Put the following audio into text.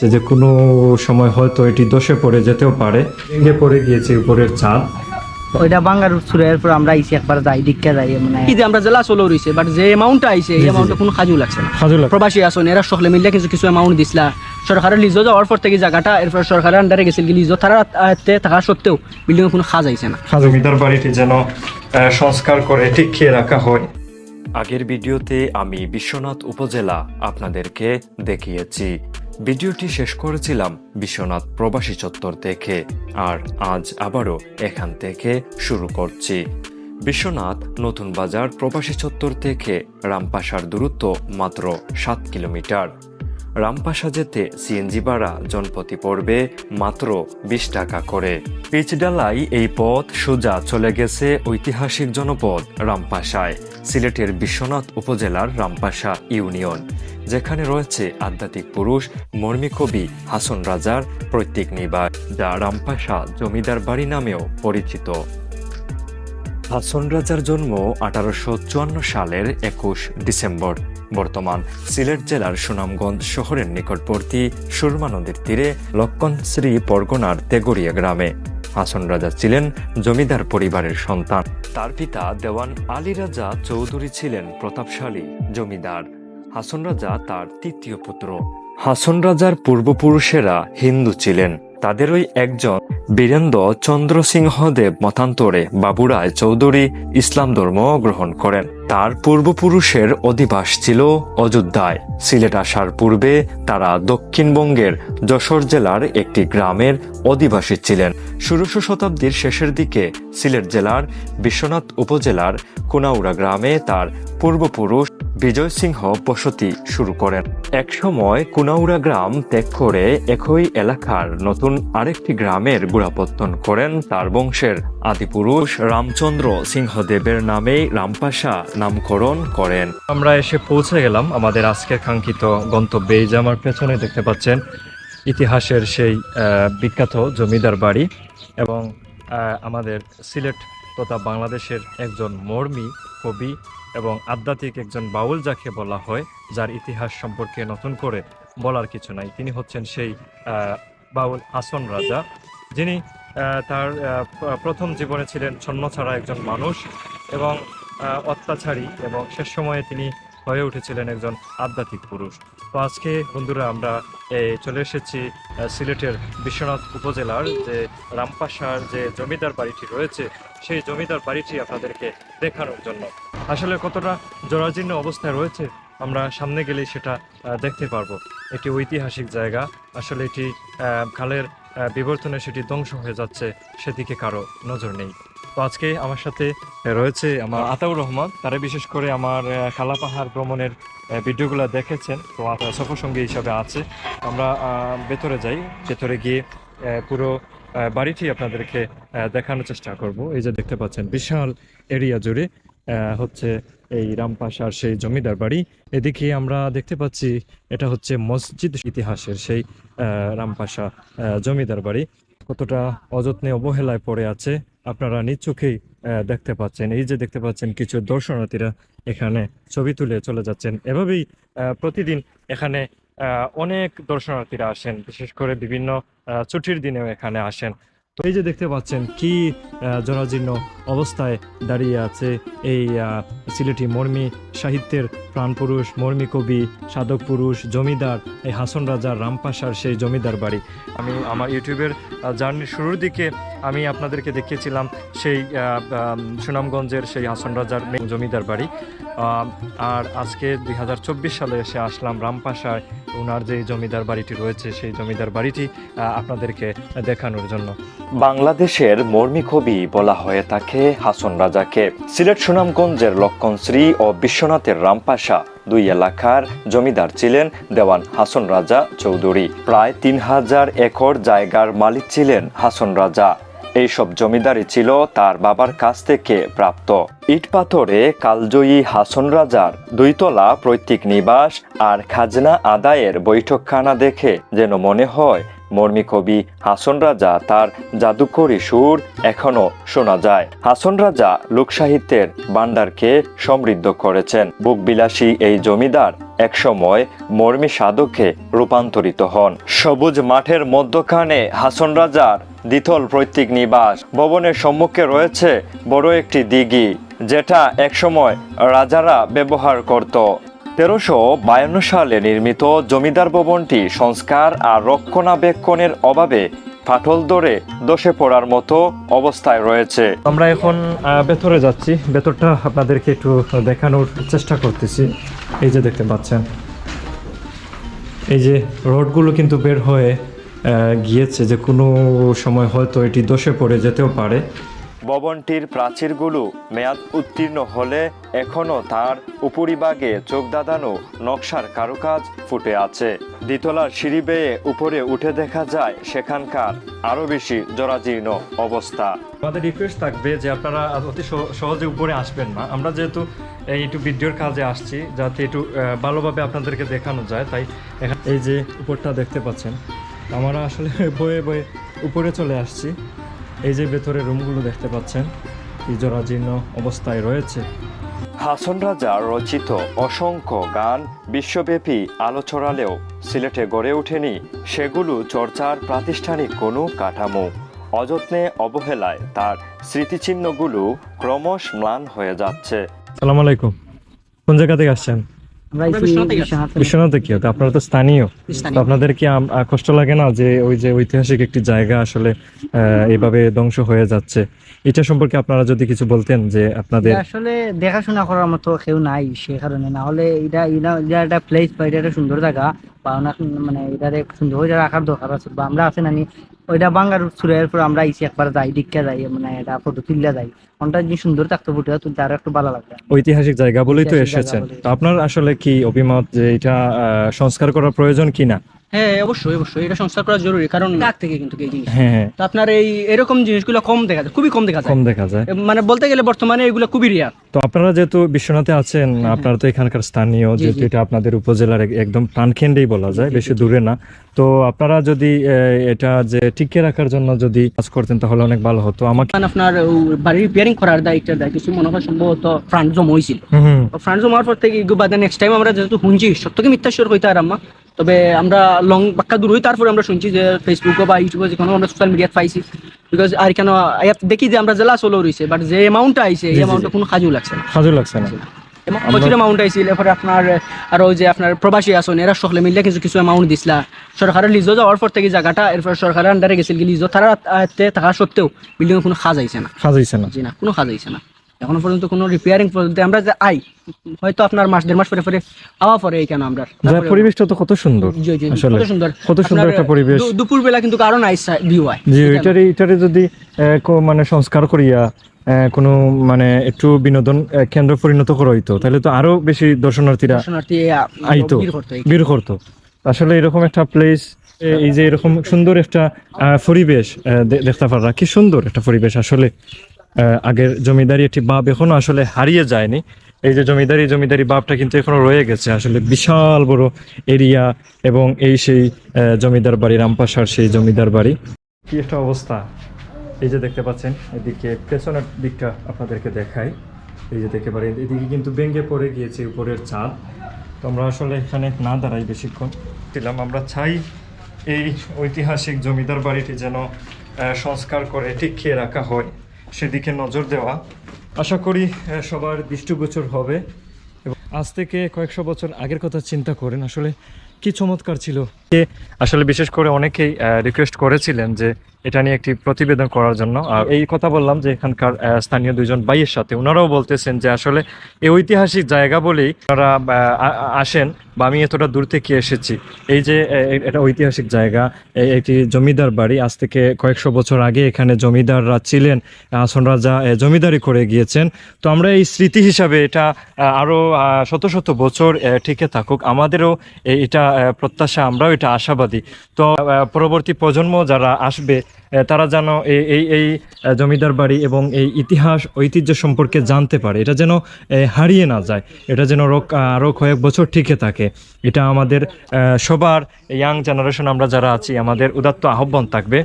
যে যে কোনো সময় হয়তো এটি দোষে পড়ে যেতেও পারে। ভেঙে পড়ে গিয়েছে উপরের ছাদ। ওইটা বাঙ্গার ছুড়ে এরপর আমরা আইছি একবার যাই দীক্ষা যাই মানে কি যে আমরা জেলা চলো রয়েছে বাট যে এমাউন্টটা আইছে এই জি। কোনো কাজও লাগছে না। হাজু লাগে। প্রবাসী আসুন এরা সকলে মিললে কিছু কিছু এমাউন্ট দিছিলা। সরকারের লিজও যাওয়ার পর থেকে জায়গাটা এরপর সরকারের আন্ডারে গেছিল কি লিজও তারা আয়ত্তে থাকা সত্ত্বেও বিল্ডিং কোনো কাজ আইছে না। জমিদার বাড়িটি যেন সংস্কার করে টিকিয়ে রাখা হয়। আগের ভিডিওতে আমি বিশ্বনাথ উপজেলা আপনাদেরকে দেখিয়েছি। ভিডিওটি শেষ করেছিলাম বিশ্বনাথ প্রবাসী চত্বর থেকে। আর আজ আবারও এখান থেকে শুরু করছি। বিশ্বনাথ নতুন বাজার প্রবাসী চত্বর থেকে রামপাশার দূরত্ব মাত্র সাত কিলোমিটার। রামপাশা যেতে সিএনজি ভাড়া জনপ্রতি পড়বে মাত্র বিশ টাকা করে। পিচডালাই এই পথ সোজা চলে গেছে ঐতিহাসিক জনপদ রামপাশায়, সিলেটের বিশ্বনাথ উপজেলার রামপাশা ইউনিয়ন, যেখানে রয়েছে আধ্যাত্মিক পুরুষ, মর্মী কবি হাসন রাজার প্রত্যেক নিবাস, যা রামপাশা জমিদার বাড়ি নামেও পরিচিত। হাসন রাজার জন্ম আঠারোশো চুয়ান্ন সালের একুশ ডিসেম্বর। বর্তমান সিলেট জেলার সুনামগঞ্জ শহরের নিকটবর্তী সুরমা নদীর তীরে লক্ষণশ্রী পরগনার তেগরিয়া গ্রামে হাসন রাজা ছিলেন জমিদার পরিবারের সন্তান। তার পিতা দেওয়ান আলী রাজা চৌধুরী ছিলেন প্রতাপশালী জমিদার। হাসন রাজা তার তৃতীয় পুত্র। হাসন রাজার পূর্বপুরুষেরা হিন্দু ছিলেন। তাদেরই একজন বীরেন্দ্র চন্দ্র সিংহদেব মতান্তরে বাবুরায় চৌধুরী ইসলাম ধর্ম গ্রহণ করেন। তার পূর্বপুরুষের অধিবাস ছিল অযোধ্যায়। সিলেট আসার পূর্বে তারা দক্ষিণবঙ্গের যশোর জেলার একটি গ্রামের অধিবাসী ছিলেন। ষোড়শ শতাব্দীর শেষের দিকে সিলেট জেলার বিশ্বনাথ উপজেলার কুনাউড়া গ্রামে তার পূর্বপুরুষ বিজয় সিংহ বসতি শুরু করেন। একসময় কুনাউরা গ্রাম ত্যাগ করে একই এলাকার নতুন আরেকটি গ্রামের গোড়াপত্তন করেন তার বংশের। আদিপুরুষ রামচন্দ্র সিংহদেবের নামেই রামপাশা নামকরণ করেন। আমরা এসে পৌঁছে গেলাম আমাদের আজকের কাঙ্ক্ষিত গন্তব্যে। যে আমার পেছনে দেখতে পাচ্ছেন, ইতিহাসের সেই বিখ্যাত জমিদার বাড়ি এবং আমাদের সিলেট তথা বাংলাদেশের একজন মর্মী কবি এবং আধ্যাত্মিক একজন বাউল যাকে বলা হয়, যার ইতিহাস সম্পর্কে নতুন করে বলার কিছু নাই। তিনি হচ্ছেন সেই বাউল আসন রাজা, যিনি তার প্রথম জীবনে ছিলেন ছন্ন ছাড়া একজন মানুষ এবং অত্যাচারী এবং শেষ সময়ে তিনি হয়ে উঠেছিলেন একজন আধ্যাত্মিক পুরুষ। তো আজকে, বন্ধুরা, আমরা চলে এসেছি সিলেটের বিশ্বনাথ উপজেলার যে রামপাশার যে জমিদার বাড়িটি রয়েছে, সেই জমিদার বাড়িটি আপনাদেরকে দেখানোর জন্য। আসলে কতটা জরাজীর্ণ অবস্থায় রয়েছে, আমরা সামনে গেলেই সেটা দেখতে পারব। এটি ঐতিহাসিক জায়গা। আসলে এটি খালের বিবর্তনে সেটি ধ্বংস হয়ে যাচ্ছে, সেদিকে কারও নজর নেই। তো আজকে আমার সাথে রয়েছে আমার আতাউর রহমান। তারা বিশেষ করে আমার খালা পাহাড় ভ্রমণের ভিডিওগুলো দেখেছেন। তো আ- সফর সঙ্গী হিসাবে আছে। আমরা ভেতরে যাই। ভেতরে গিয়ে পুরো বাড়িটি আপনাদেরকে দেখানোর চেষ্টা করব। এই যে দেখতে পাচ্ছেন, বিশাল এরিয়া জুড়ে হচ্ছে এই রামপাশার সেই জমিদার বাড়ি। এদিকে আমরা দেখতে পাচ্ছি, এটা হচ্ছে মসজিদ ইতিহাসের সেই রামপাশা জমিদার বাড়ি। কতটা অযত্নে অবহেলায় পড়ে আছে আপনারা নিজ দেখতে পাচ্ছেন। এই যে দেখতে পাচ্ছেন কিছু দর্শনার্থীরা এখানে ছবি তুলে চলে যাচ্ছেন। এভাবেই প্রতিদিন এখানে অনেক দর্শনার্থীরা আসেন। বিশেষ করে বিভিন্ন ছুটির দিনেও এখানে আসেন। তো এই যে দেখতে পাচ্ছেন কি জরাজীর্ণ অবস্থায় দাঁড়িয়ে আছে এই সিলেটি মর্মী সাহিত্যের প্রাণপুরুষ, মর্মী কবি, সাধক পুরুষ, জমিদার, এই হাসন রাজার রামপাশার সেই জমিদার বাড়ি। আমি আমার ইউটিউবের জার্নির শুরুর দিকে আমি আপনাদেরকে দেখিয়েছিলাম সেই সুনামগঞ্জের সেই হাসন রাজার জমিদার বাড়ি। আর আজকে দু হাজার চব্বিশ সালে এসে আসলাম রামপাশায় ওনার যে জমিদার বাড়িটি রয়েছে, সেই জমিদার বাড়িটি আপনাদেরকে দেখানোর জন্য। বাংলাদেশের মর্মী কবি বলা হয়ে থাকে হাসন রাজাকে। সিলেট সুনামগঞ্জের লক্ষণশ্রী ও বিশ্বনাথের রামপাশা দুই এলাকার জমিদার ছিলেন দেওয়ান হাসন রাজা চৌধুরী। প্রায় তিন হাজার একর জায়গার মালিক ছিলেন হাসন রাজা। এইসব জমিদারি ছিল তার বাবার কাছ থেকে প্রাপ্ত। ইট পাথরে কালজয়ী হাসন রাজার দুইতলা পৈতৃক নিবাস আর খাজনা আদায়ের বৈঠকখানা দেখে যেন মনে হয় মর্মী কবি হাসন রাজা তার জাদুকরী সুর এখনও শোনা যায়। হাসন রাজা লোকসাহিত্যের ভাণ্ডারকে সমৃদ্ধ করেছেন। বুকবিলাসী এই জমিদার একসময় মর্মী সাধকে রূপান্তরিত হন। সবুজ মাঠের মধ্যখানে হাসন রাজার দ্বিতল পৈতৃক নিবাস। ভবনের সম্মুখে রয়েছে বড় একটি দিঘি, যেটা একসময় রাজারা ব্যবহার করত। তেরোশো বায়ান্ন সালে নির্মিত জমিদার ভবনটি সংস্কার আর রক্ষণাবেক্ষণের অভাবে ফাটল ধরে দশে পড়ার মতো অবস্থায় রয়েছে। আমরা এখন ভেতরে যাচ্ছি। ভেতরটা আপনাদেরকে একটু দেখানোর চেষ্টা করতেছি। এই যে দেখতে পাচ্ছেন। এই যে রোডগুলো কিন্তু বের হয়ে গিয়েছে যে কোনো সময় হয়তো এটি দোষে পড়ে যেতেও পারে। ভবনটির প্রাচীরগুলো মেয়াদ উত্তীর্ণ হলে এখনও তার উপরিভাগে চোখ দাদানো নকশার কারুকাজ ফুটে আছে। দ্বিতলার সিঁড়ি বেয়ে উপরে উঠে দেখা যায় সেখানকার আরও বেশি জরাজীর্ণ অবস্থা। আমাদের রিকোয়েস্ট থাকবে যে আপনারা অতি সহ- সহজে উপরে আসবেন না। আমরা যেহেতু এই একটু ভিডিওর কাজে আসছি যাতে একটু আহ, ভালোভাবে আপনাদেরকে দেখানো যায় তাই এই যে উপরটা দেখতে পাচ্ছেন আমরা আসলে বয়ে বয়ে উপরে চলে আসছি। এই যে ভেতরে রুমগুলো দেখতে পাচ্ছেন জরাজীর্ণ অবস্থায় রয়েছে। হাসন রাজা রচিত অসংখ্য গান বিশ্বব্যাপী আলো ছড়ালেও সিলেটে গড়ে ওঠেনি সেগুলো চর্চার প্রাতিষ্ঠানিক কোনো কাঠামো। অযত্নে অবহেলায় তার স্মৃতিচিহ্নগুলো ক্রমশ ম্লান হয়ে যাচ্ছে। সালাম আলাইকুম। কোন জায়গা থেকে আসছেন? বিশ্বনাথ কি? হতো আপনারা তো স্থানীয়। আপনাদের কি আহ, কষ্ট লাগে না যে ওই যে ঐতিহাসিক একটি জায়গা আসলে এইভাবে ধ্বংস হয়ে যাচ্ছে? এটা সম্পর্কে আপনারা যদি কিছু বলতেন যে আপনাদের আসলে দেখাশোনা করার মতো কেউ নাই সে কারণে। না হলে এটা এটা একটা প্লেস বা এটা একটা সুন্দর জায়গা। বা মানে এটা সুন্দর রাখার দরকার আছে। বা আমরা আছে নানি ওইটা বাঙ্গার ছুড়ে এরপর আমরা আইসি একবার যাই দীক্ষা যাই মানে এটা ফটো তুললে যাই। ওনটা যে সুন্দর থাকতো ফটো তুলতে আরও একটু ভালো লাগবে ঐতিহাসিক জায়গা বলেই তো এসেছেন। তো আপনার আসলে কি অভিমত যে এটা আহ, সংস্কার করার প্রয়োজন কি না হ্যাঁ অবশ্যই অবশ্যই। এটা সংস্কার করা জরুরি কারণ কাক থেকে কিন্তু এই জিনিস হ্যাঁ হ্যাঁ। তো আপনার এই এরকম জিনিসগুলো কম দেখা যায় খুবই কম দেখা যায়। কম দেখা যায়। মানে বলতে গেলে বর্তমানে এগুলো খুবই রিয়ার তো আপনারা যেহেতু বিশ্বনাথে আছেন আপনারা তো এখানকার স্থানীয় যেহেতু এটা আপনাদের উপজেলার একদম প্রাণকেন্দ্রেই বলা যায় বেশি দূরে না। তো আপনারা যদি এটা যে টিকিয়ে রাখার জন্য যদি কাজ করতেন তাহলে অনেক ভালো হতো। আমাকে মানে আপনার বাড়ি রিপেয়ারিং করার দায়িত্বের দায় কিছু মনে হয় সম্ভবত ফ্রান্ট জমা হয়েছিল হুম। হুম ফ্রান্ট জমার পর থেকে বাদে নেক্সট টাইম আমরা যেহেতু শুনছি সত্যকে মিথ্যা শিওর হইতে আর আম্মা তবে আমরা লং বাক্কা দূর হই তারপরে আমরা শুনছি যে ফেসবুকে বা ইউটিউবে যে কোনো আমরা সোশ্যাল মিডিয়াত পাইছি। বিকজ আর কেন দেখি যে আমরা জেলা চলো রয়েছে বাট যে অ্যামাউন্টটা আইছে এই অ্যামাউন্টটা কোনো কাজেও লাগছে না। সাজু লাগছে না। প্রচুর অ্যামাউন্ট আইছিল এরপরে আপনার আর যে আপনার প্রবাসী আসন এরা সকলে মিলে কিছু কিছু অ্যামাউন্ট দিছিলা। সরকারের লিজও যাওয়ার পর থেকে জায়গাটা এরপর সরকারের আন্ডারে গেছিল লিজও তারা থাকা সত্ত্বেও বিল্ডিং কোনো খাজ আইছে না। সাজাইছে না। জি না কোনো কাজ হয়েছে না। এখনও পর্যন্ত কোনো রিপেয়ারিং পর্যন্ত আমরা যে আই হয়তো আপনার মাস দেড় মাস পরে পরে আওয়া পরে এই কেন আমরা? যা পরিবেশটা তো কত সুন্দর কত সুন্দর। কত সুন্দর একটা পরিবেশ। দুপুর বেলা কিন্তু কারও নাইস ভিউ হয়। জি এটারে এটারে যদি কো- মানে সংস্কার করিয়া কোনো মানে একটু বিনোদন কেন্দ্র পরিণত করা হইতো তাহলে তো আরও বেশি দর্শনার্থীরা আইতো ভিড় করতো আসলে এরকম একটা প্লেস এই যে এরকম সুন্দর একটা পরিবেশ দেখতে পাররা। কি সুন্দর একটা পরিবেশ আসলে। আগের জমিদারি একটি ভাব এখনও আসলে হারিয়ে যায়নি। এই যে জমিদারি জমিদারি ভাবটা কিন্তু এখনও রয়ে গেছে। আসলে বিশাল বড় এরিয়া এবং এই সেই জমিদার বাড়ি, রামপাশার সেই জমিদার বাড়ি। কি একটা অবস্থা। এই যে দেখতে পাচ্ছেন, এদিকে পেছনের দিকটা আপনাদেরকে দেখাই। এই যে দেখতে পারেন, এদিকে কিন্তু ভেঙে পড়ে গিয়েছে উপরের চাঁদ তো আমরা আসলে এখানে না দাঁড়াই বেশিক্ষণ। ছিলাম আমরা চাই এই ঐতিহাসিক জমিদার বাড়িটি যেন সংস্কার করে টিকিয়ে রাখা হয়। সেদিকে নজর দেওয়া। আশা করি সবার দৃষ্টিগোচর হবে। আজ থেকে কয়েকশো বছর আগের কথা চিন্তা করেন। আসলে কি চমৎকার ছিল। আসলে বিশেষ করে অনেকেই রিকোয়েস্ট করেছিলেন যে এটা নিয়ে একটি প্রতিবেদন করার জন্য। আর এই কথা বললাম যে এখানকার স্থানীয় দুজন ভাইয়ের সাথে। ওনারাও বলতেছেন যে আসলে এই ঐতিহাসিক জায়গা বলেই ওনারা আসেন বা আমি এতটা দূর থেকে এসেছি। এই যে এটা ঐতিহাসিক জায়গা একটি জমিদার বাড়ি। আজ থেকে কয়েকশো বছর আগে এখানে জমিদাররা ছিলেন আসন রাজা জমিদারি করে গিয়েছেন। তো আমরা এই স্মৃতি হিসাবে এটা আহ, আরও আহ, শত শত বছর টিকে থাকুক। আমাদেরও এটা প্রত্যাশা আমরাও এটা আশাবাদী। তো পরবর্তী প্রজন্ম যারা আসবে তারা যেন এই এই জমিদার বাড়ি এবং এই ইতিহাস, ঐতিহ্য সম্পর্কে জানতে পারে। এটা যেন হারিয়ে না যায়। এটা যেন রোগ আরও কয়েক বছর টিকে থাকে। এটা আমাদের সবার, ইয়াং জেনারেশন, আমরা যারা আছি, আমাদের উদাত্ত আহ্বান থাকবে।